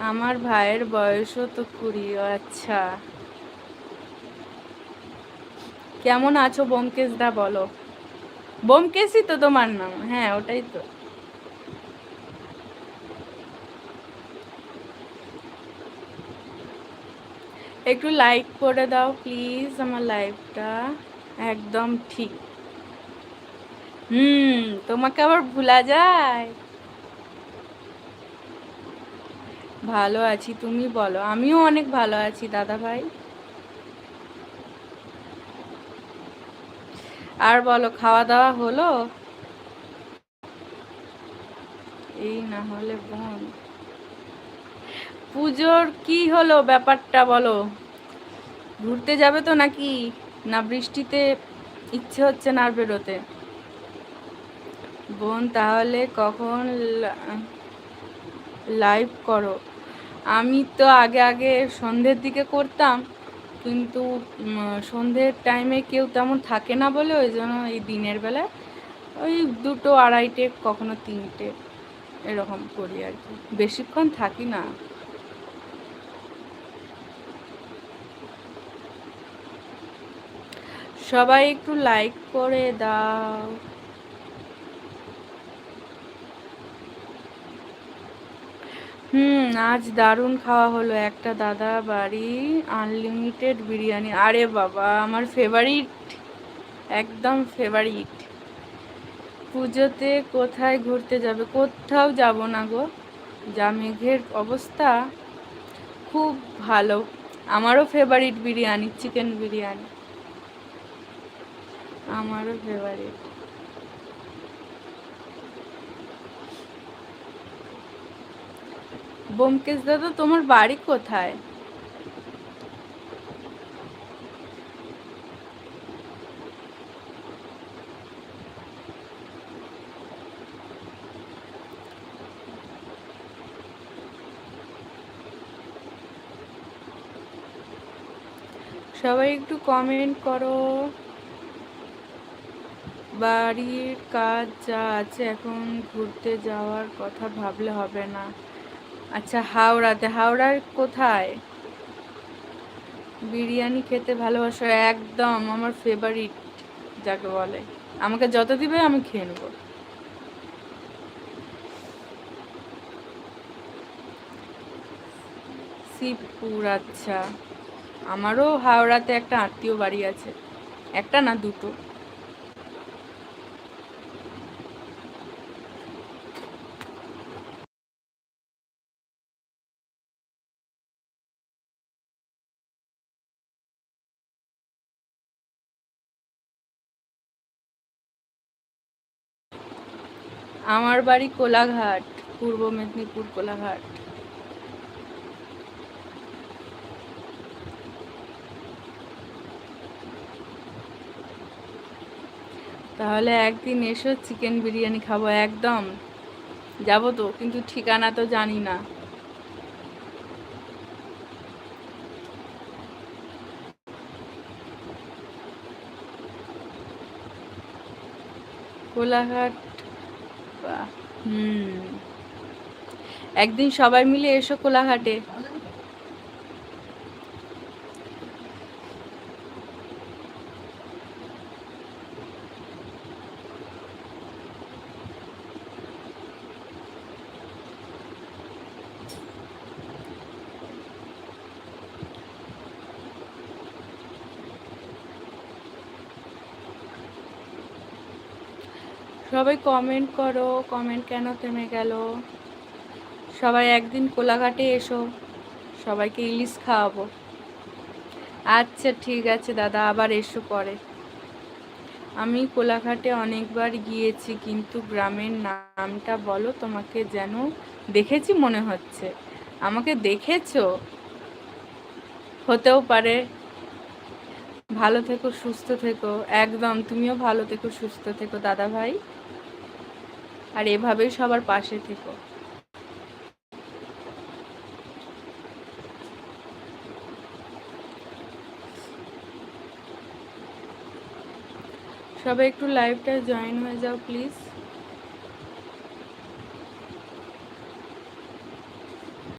আমার ভাইয়ের বয়সও তো কুড়ি আচ্ছা। কেমন আছো বোমকেশ দা বলো? বোমকেশই তো তোমার নাম। হ্যাঁ ওটাই তো। একটু লাইক করে দাও প্লিজ আমার লাইভটা একদম ঠিক। হুম, তোমাকে আবার ভুলা যায়? ভালো আছি, তুমি বলো। আমিও অনেক ভালো আছি দাদা ভাই আর বলো খাওয়া দাওয়া হলো? এই না হলে বোন। পুজোর কি হলো ব্যাপারটা বলো? ঘুরতে যাবে তো নাকি? না বৃষ্টিতে ইচ্ছে হচ্ছে না আর বেরোতে? বোন, তাহলে কখন লাইভ করো। আমি তো আগে আগে সন্ধ্যের দিকে করতাম, কিন্তু সন্ধ্যের টাইমে কেউ তেমন থাকে না বলে ওই জন্য এই দিনের বেলায় ওই দুটো আড়াইটে, কখনো তিনটে এরকম করি আর কি। বেশিক্ষণ থাকি না। সবাই একটু লাইক করে দাও। হুম, আজ দারুণ খাওয়া হলো। একটা দাদা বাড়ি আনলিমিটেড বিরিয়ানি। আরে বাবা, আমার ফেভারিট একদম ফেভারিট পুজোতে কোথায় ঘুরতে যাবে? কোথাও যাব না গো। যা মেঘের অবস্থা, খুব ভালো। আমারও ফেভারিট বিরিয়ানি চিকেন বিরিয়ানি। আমারও ফেভারিট বোমকেশ দাদা, তোমার বাড়ি কোথায়? সবাই একটু কমেন্ট করো। বাড়ির কাজ যা আছে, এখন ঘুরতে যাওয়ার কথা ভাবলে হবে না। আচ্ছা হাওড়াতে। হাওড়ার কোথায়? বিরিয়ানি খেতে ভালোবাসো, একদম আমার ফেভারিট যাকে বলে। আমাকে যত দিবে আমি খেয়ে নেব। শিবপুর আচ্ছা। আমারও হাওড়াতে একটা আত্মীয় বাড়ি আছে। একটা না, দুটো। আমার বাড়ি কোলাঘাট, পূর্ব মেদিনীপুর কোলাঘাট। তাহলে একদিন এসো চিকেন বিরিয়ানি খাব একদম। যাব তো, কিন্তু ঠিকানা তো জানি না। কোলাঘাট হুম। একদিন সবাই মিলে এসো কোলাঘাটে। সবাই কমেন্ট করো কমেন্ট কেন থেমে গেল? সবাই একদিন কোলাঘাটে এসো, সবাইকে ইলিশ খাওয়াবো। আচ্ছা ঠিক আছে দাদা, আবার এসো পরে। আমি কোলাঘাটে অনেকবার গিয়েছি, কিন্তু গ্রামের নামটা বলো, তোমাকে যেন দেখেছি মনে হচ্ছে। আমাকে দেখেছ? হতেও পারে। ভালো থেকো, সুস্থ থেকো। একদম, তুমিও ভালো থেকো, সুস্থ থেকো দাদা ভাই আর এভাবেই সবার পাশে থেকো। সবাই একটু লাইভটা জয়েন হয়ে যাও প্লিজ